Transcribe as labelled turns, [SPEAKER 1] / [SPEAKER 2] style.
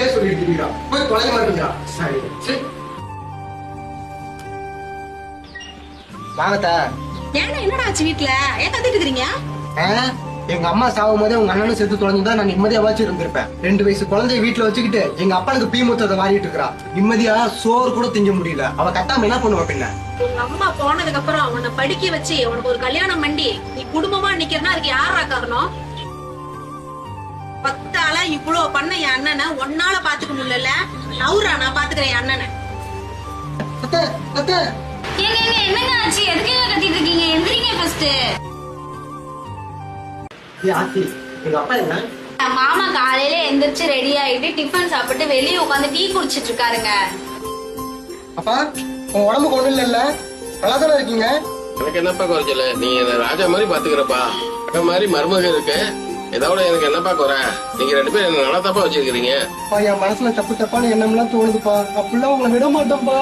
[SPEAKER 1] தொலைய மாட்டேங்கிறா சரி. சரி. வாங்கத்தா.
[SPEAKER 2] ஏன்னா என்னடா ஆச்சு வீட்ல? ஏன் கத்திட்டு இருக்கீங்க
[SPEAKER 1] ஆ, எங்க அம்மா சாகும் போதே உங்க அண்ணனும் செத்து தொலைஞ்சிருந்தா நான் நிம்மதியா வச்சு இருந்திருப்பேன் ரெண்டு வயசு குழந்தைய வீட்டுல வச்சுக்கிட்டு எங்க அப்பனுக்கு பீ மூத்தத்தை வாரிட்டு இருக்கா நிம்மதியா சோறு கூட திங்க முடியல. அவ கட்டாம என்ன பண்ணுவா பின்ன?
[SPEAKER 2] உங்க அம்மா போனதுக்கு அப்புறம் உன்னை படிக்க வச்சு உனக்கு ஒரு கல்யாணம் பண்ணி நீ குடும்பமா நிக்கிறனா அதுக்கு யாரா காரணம்? பத்தால இவ்வளவு பண்ண என் அண்ணனை ஒன்னால பாத்துக்க முடியல நவுரா நான் பாத்துக்கிறேன் என் அண்ணனை.
[SPEAKER 3] என்னங்க ஆச்சு? எதுக்கு கத்திட்டு இருக்கீங்க? எந்திரிங்க ஃபர்ஸ்ட் மாமா காலையில எந்திரிச்சு ரெடி ஆயிட்டு டிஃபன் சாப்பிட்டு வெளியே உட்காந்து டீ குடிச்சிட்டு இருக்காருங்க.
[SPEAKER 1] அப்பா உன் உடம்புக்கு ஒண்ணும் இல்லைல்ல? நல்லா தானே இருக்கீங்க?
[SPEAKER 4] எனக்கு என்னப்பா குறைச்சல நீ ராஜா மாதிரி பாத்துக்கிறப்பா. அக்கா மாதிரி மருமக இருக்கு. இதோட எனக்கு என்னப்பா குறை நீங்க ரெண்டு பேரும் என்ன நல்லா தப்பா வச்சிருக்கீங்க
[SPEAKER 1] என் மனசுல தப்பு தப்பான எண்ணம்லாம் தோணுதுப்பா. அப்படிலாம் உங்களை விட மாட்டோம்ப்பா